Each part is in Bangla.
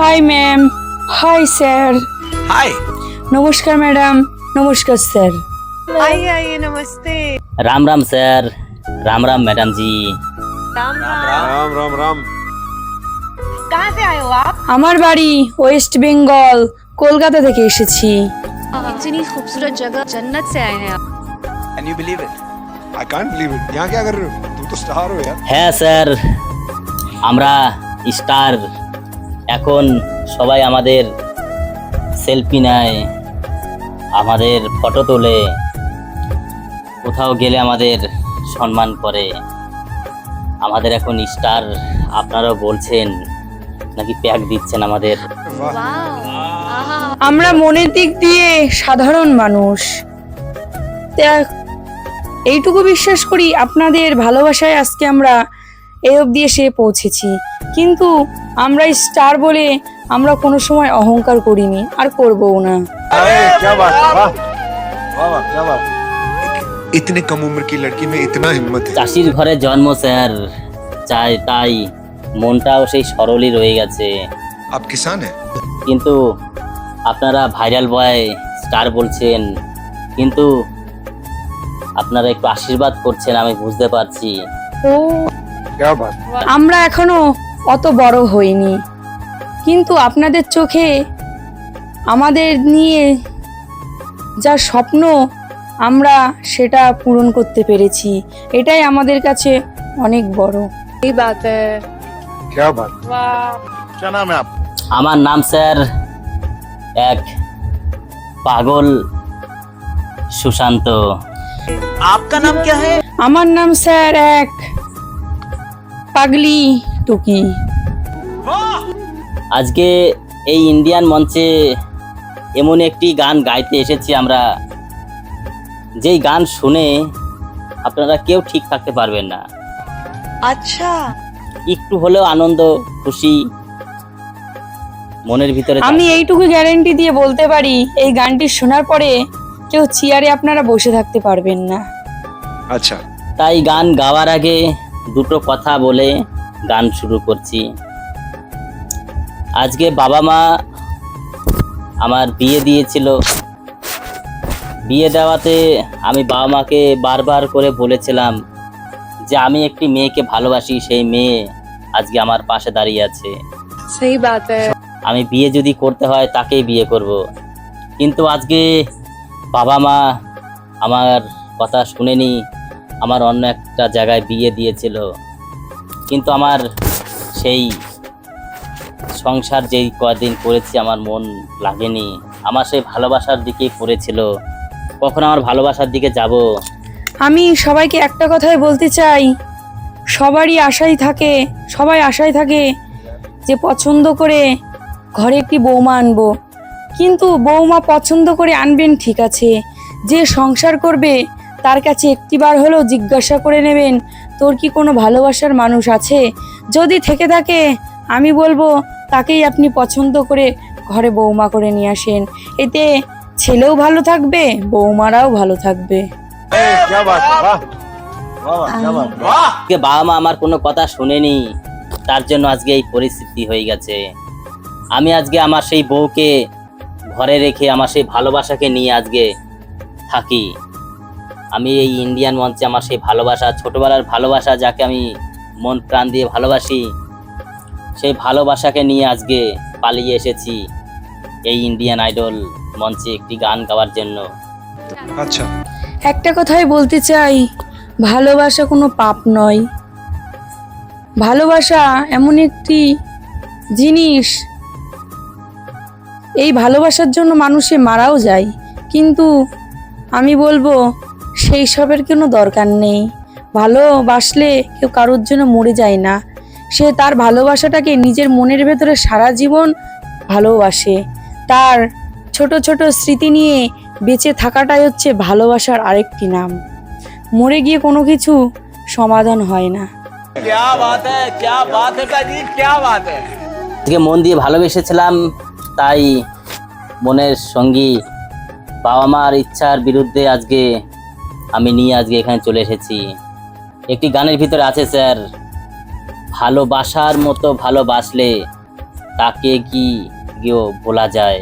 hi ma'am hi sir hi নমস্কার ম্যাডাম নমস্কার স্যার आइए आइए नमस्ते राम राम सर राम राम मैडम जी राम राम राम राम राम कहाँ से आए हो आप আমার বাড়ি ওয়েস্ট বেঙ্গল কলকাতা থেকে এসেছি इतनी खूबसूरत जगह जन्नत से आए हैं आप can you believe it I can't believe it यहाँ क्या कर रहे हो तुम तो स्टार हो यार হ্যাঁ স্যার আমরা স্টার এখন সবাই আমাদের সেলফি নেয়, আমাদের ফটো তোলে, কোথাও গেলে আমাদের সম্মান করে। আমাদের এখন স্টার আপনারাও বলছেন, নাকি প্যাক দিচ্ছেন আমাদের। আমরা মনের দিক দিয়ে সাধারণ মানুষ। এইটুকু বিশ্বাস করি আপনাদের ভালোবাসায় আজকে আমরা এই অবধি এসে পৌঁছেছি। কিন্তু আমরা স্টার বলে আমরা কোনো সময় অহংকার করিনি আর করবও না। ইতনে কম উম্র কি লড়কি মে ইতনা হিম্মত চাষির ঘরে জন্ম স্যার। চাই তাই। মনটাও সেই সরলই রয়ে গেছে। আপ কিষান কিন্তু আপনারা ভাইরাল বয় স্টার বলছেন। কিন্তু আপনারা একটু আশীর্বাদ করছেন আমি বুঝতে পারছি। ও আমরা এখনও অত বড় হইনি। কিন্তু আপনাদের চোখে আমাদের নিয়ে যা স্বপ্ন আমরা সেটা পূরণ করতে পেরেছি। এটাই আমাদের কাছে অনেক বড়। এই বাত আমার নাম স্যার এক পাগল সুশান্ত। আপনার নাম কে আমার নাম স্যার এক পাগলি। তো আজকে এই ইন্ডিয়ান মঞ্চে এমন একটি গান গাইতে এসেছি আমরা। যেই গান শুনে আপনারা কেউ ঠিক থাকতে পারবেন না। আচ্ছা। একটু হলেও আনন্দ খুশি মনের ভিতরে আমি এইটুকু গ্যারেন্টি দিয়ে বলতে পারি এই গানটি শোনার পরে কেউ চেয়ারে আপনারা বসে থাকতে পারবেন না। আচ্ছা। তাই গান গাওয়ার আগে দুটো কথা বলে গান শুরু করছি। আজকে বাবা মা আমার বিয়ে দিয়েছিল। বিয়ে দেওয়াতে আমি বাবা মাকে বারবার করে বলেছিলাম যে আমি একটি মেয়েকে ভালোবাসি সেই মেয়ে আজকে আমার পাশে দাঁড়িয়ে আছে। সেই বাত। আমি বিয়ে যদি করতে হয় তাকেই বিয়ে করব। কিন্তু আজকে বাবা মা আমার কথা শুনেনি আমার অন্য একটা জায়গায় বিয়ে দিয়েছিল। কিন্তু আমার সেই সংসার যেই কদিন করেছি, আমার মন লাগেনি। আমার সেই ভালোবাসার দিকেই পড়েছিল। কখন আমার ভালোবাসার দিকে যাব? আমি সবাইকে একটা কথাই বলতে চাই। সবারই আশাই থাকে, সবাই আশাই থাকে যে পছন্দ করে ঘরে একটি বৌমা আনব। কিন্তু বৌমা পছন্দ করে আনবেন ঠিক আছে। যে সংসার করবে, তার কাছে একটিবার হলেও জিজ্ঞাসা করে নেবেন তোর কি কোনো ভালোবাসার মানুষ আছে? যদি থেকে থাকে আমি বলব তাকেই আপনি পছন্দ করে ঘরে বৌমা করে নিয়ে আসেন। এতে ছেলেও ভালো থাকবে বৌমারাও ভালো থাকবে। বাবা মা আমার কোনো কথা শুনেনি তার জন্য আজকে এই পরিস্থিতি হয়ে গেছে। আমি আজকে আমার সেই বউকে ঘরে রেখে আমার সেই ভালোবাসাকে নিয়ে আজকে থাকি। আমি এই ইন্ডিয়ান মঞ্চে আমার সেই ভালোবাসা ছোটোবেলার ভালোবাসা যাকে আমি মন প্রাণ দিয়ে ভালোবাসি সেই ভালোবাসাকে নিয়ে আজকে পালিয়ে এসেছি এই ইন্ডিয়ান আইডল মঞ্চে একটি গান গাওয়ার জন্য। আচ্ছা। একটা কথাই বলতে চাই ভালোবাসা কোনো পাপ নয়। ভালোবাসা এমন একটি জিনিস এই ভালোবাসার জন্য মানুষে মারাও যায়। কিন্তু আমি বলব সেই সবের কোনো দরকার নেই? ভালোবাসলে কেউ কারোর জন্য মরে যায় না। সে তার ভালোবাসাটাকে নিজের মনের ভেতরে সারা জীবন ভালোবাসে। তার ছোট ছোট স্মৃতি নিয়ে বেঁচে থাকাটাই হচ্ছে ভালোবাসার আরেকটি নাম। মরে গিয়ে কোনো কিছু সমাধান হয় না। মন দিয়ে ভালোবেসেছিলাম তাই মনের সঙ্গী বাবা মার ইচ্ছার বিরুদ্ধে আজকে আমি নিয়ে আজকে এখানে চলে এসেছি। একটি গানের ভিতরে আছে, স্যার, ভালোবাসার মতো ভালোবাসলে তাকে কি কেউ ভোলা যায়?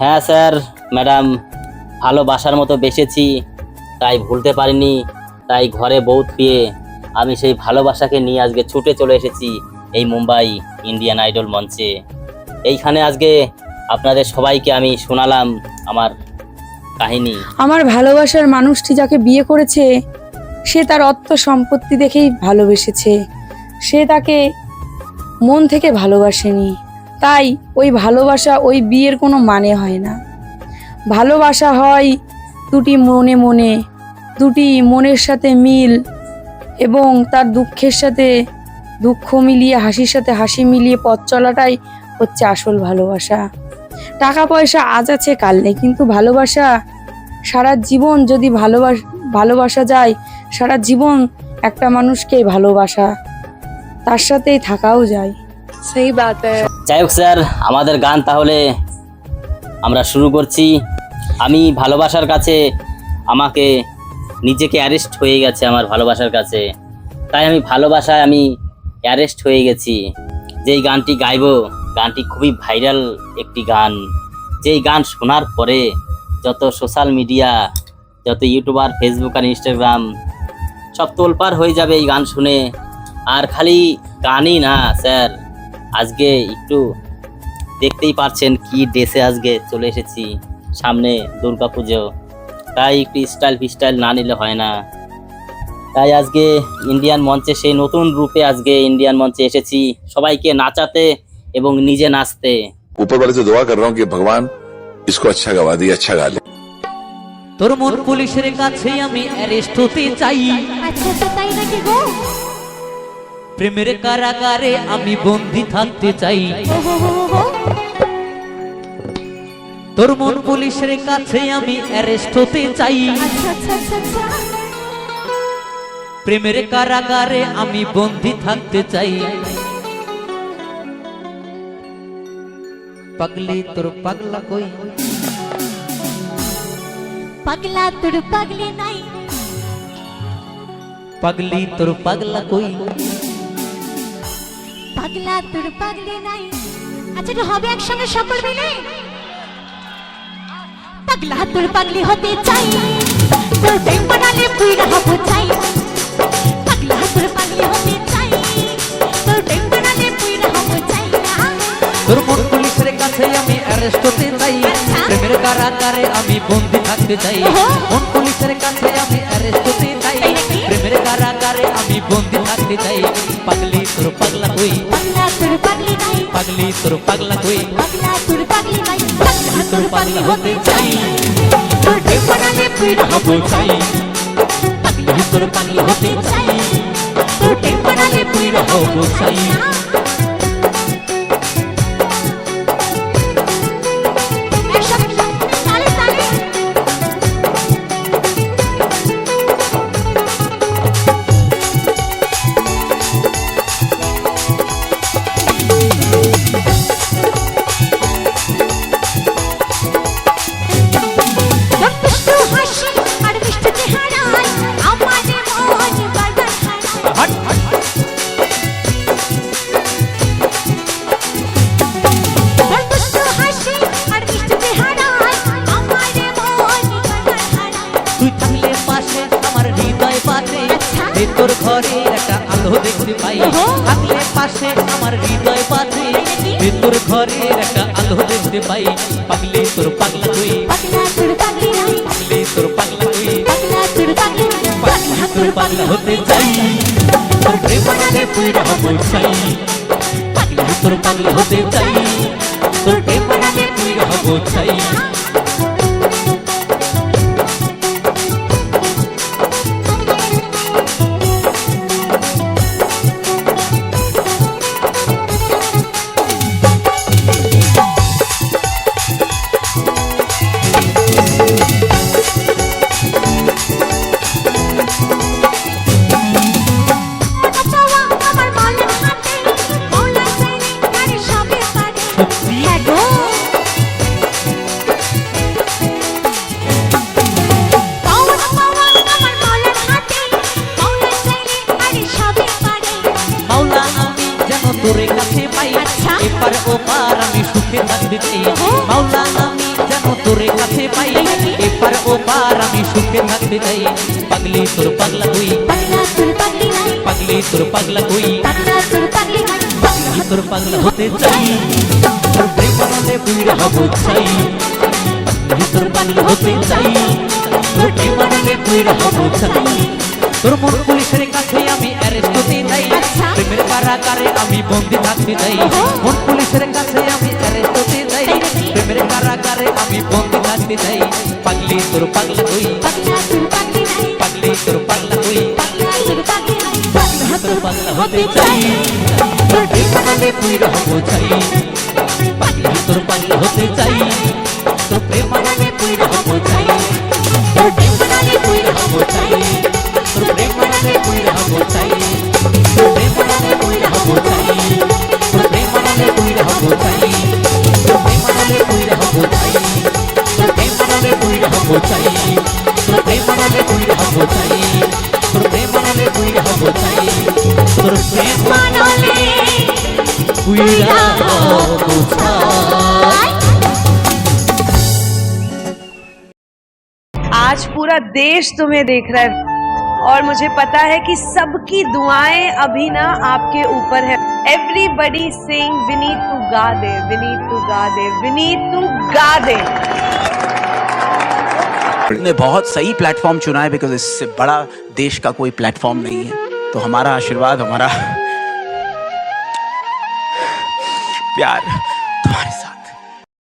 হ্যাঁ স্যার, ম্যাডাম, ভালোবাসার মতো বেসেছি, তাই ভুলতে পারিনি, তাই ঘরে বউ থুয়ে আমি সেই ভালোবাসাকে নিয়ে আজকে ছুটে চলে এসেছি এই মুম্বাই ইন্ডিয়ান আইডল মঞ্চে। এইখানে আজকে আপনাদের সবাইকে আমি শোনালাম আমার কাহিনী। আমার ভালোবাসার মানুষটি যাকে বিয়ে করেছে, সে তার অর্থ সম্পত্তি দেখেই ভালোবেসেছে। সে তাকে মন থেকে ভালোবাসেনি। তাই ওই ভালোবাসা ওই বিয়ের কোনো মানে হয় না। ভালোবাসা হয় দুটি মনে মনে, দুটি মনের সাথে মিল এবং তার দুঃখের সাথে দুঃখ মিলিয়ে, হাসির সাথে হাসি মিলিয়ে পথ চলাটাই হচ্ছে আসল ভালোবাসা। টাকা পয়সা আজ আছে কাল নেই। কিন্তু ভালোবাসা সারা জীবন যদি ভালোবাস ভালোবাসা যায় সারা জীবন একটা মানুষকে ভালোবাসা তার সাথেই থাকাও যায়। সেই বাত যাই হোক স্যার আমাদের গান তাহলে আমরা শুরু করছি। আমি ভালোবাসার কাছে আমাকে নিজেকে অ্যারেস্ট হয়ে গেছে আমার ভালোবাসার কাছে। তাই আমি ভালোবাসায় আমি অ্যারেস্ট হয়ে গেছি। যেই গানটি গাইবো গানটি খুবই ভাইরাল একটি গান। যেই গান শোনার পরে যত সোশ্যাল মিডিয়া, যত ইউটিউবার, ফেসবুক আর ইনস্টাগ্রাম সব তোলপার হয়ে যাবে এই গান শুনে। আর খালি গানই না, স্যার, আজকে একটু দেখতেই পারছেন কি ড্রেসে আজকে চলে এসেছি সামনে দুর্গা পুজো। তাই একটু স্টাইল ফিস্টাইল না নিলে হয় না। তাই আজকে ইন্ডিয়ান মঞ্চে, সেই নতুন রূপে আজকে ইন্ডিয়ান মঞ্চে এসেছি। সবাইকে নাচাতে এবং নিজে নাচতে ऊपर वाले से दुआ कर रहा हूँ कि भगवान इसको अच्छा गवा दिए अच्छा गा ले তোর মন পুলিশের কাছে আমি অ্যারেস্ট হতে চাই अच्छा अच्छा ताई ना के गो প্রেমের কারাগারে আমি বন্দি থাকতে চাই हो हो हो हो তোর মন পুলিশের কাছে আমি অ্যারেস্ট হতে চাই अच्छा अच्छा अच्छा अच्छा প্রেমের কারাগারে আমি বন্দি থাকতে চাই পাগলি তোর পাগলা কই? পাগলা তোর পাগলি নাই। পাগলি তোর পাগলা কই? পাগলা তোর পাগলি নাই। আচ্ছা এটা হবে একসঙ্গে সকল মিলে? পাগলা তোর পাগলি হতে চাই। তোর প্রেম বানালে তুই রাহা বোঝা স্টোতে যাই। প্রেমের কারাগারে আমি বন্দি থাকতে চাই। কোন পুলিশের কাছে আমি অ্যারেস্ট হতে চাই প্রেমের কারাগারে আমি বন্দি থাকতে চাই। পাগলি তোর পাগলা হই পাগলি তোর পাগলা হই পাগলি তোর পাগলা হতে চাই। তোর টেপনালে পিড় চাই। পাগলি তোর পাগলা হতে চাই। তোর টেপনালে পিড় হব চাই। ভেতর একটা আলো দেখতে পাই। পাগলি তোর পাগলা তুই। পাগলা তোর পাগলি নাই পাগলি তুই। পাগলা তোর পাগলি হতে চাই। তোর প্রেম বানালে পুইরা হব চাই। পাগলা তোর পাগলা হতে চাই। তোর প্রেম তুই পুইরা হব চাই। ওপার আমি সুখে থাকতে চাই আমি যেন তোরে কাছে পাই। এপার ওপার আমি সুখে থাকতে চাই। পাগলি তোর পাগলা কই পাগলা তোর পাগলি তোর পাগলা তোর পাগলি হতে চাই। তোর প্রেম হব চাই। তোর পাগলা হতে চাই। তোর প্রেম হব চাই। তোর মন পুলিশের কাছে আমি অ্যারেস্ট হতে চাই। কারাগারে আমি বন্দি থাকতে চাই। কোন পুলিশের কাছে আমি অ্যারেস্ট হতে চাই? প্রেমের কারাগারে আমি বন্দি থাকতে চাই। পাগলি তোর পাগলা কই পাগলা তোর পাগলি নাই। পাগলি তোর পাগলা হতে চাই। তোর বানালে বুইরা চাই। आज पूरा देश तुम्हें देख रहा है और मुझे पता है कि सबकी दुआएँ अभी ना आपके ऊपर है। एवरीबडी सिंग विनीत टू गा दे, विनीत टू गा दे, विनीत टू गा दे। ने बहुत सही प्लेटफॉर्म चुना है बिकॉज़ इससे बड़ा देश का कोई प्लेटफॉर्म नहीं है। तो हमारा आशीर्वाद, हमारा प्यार।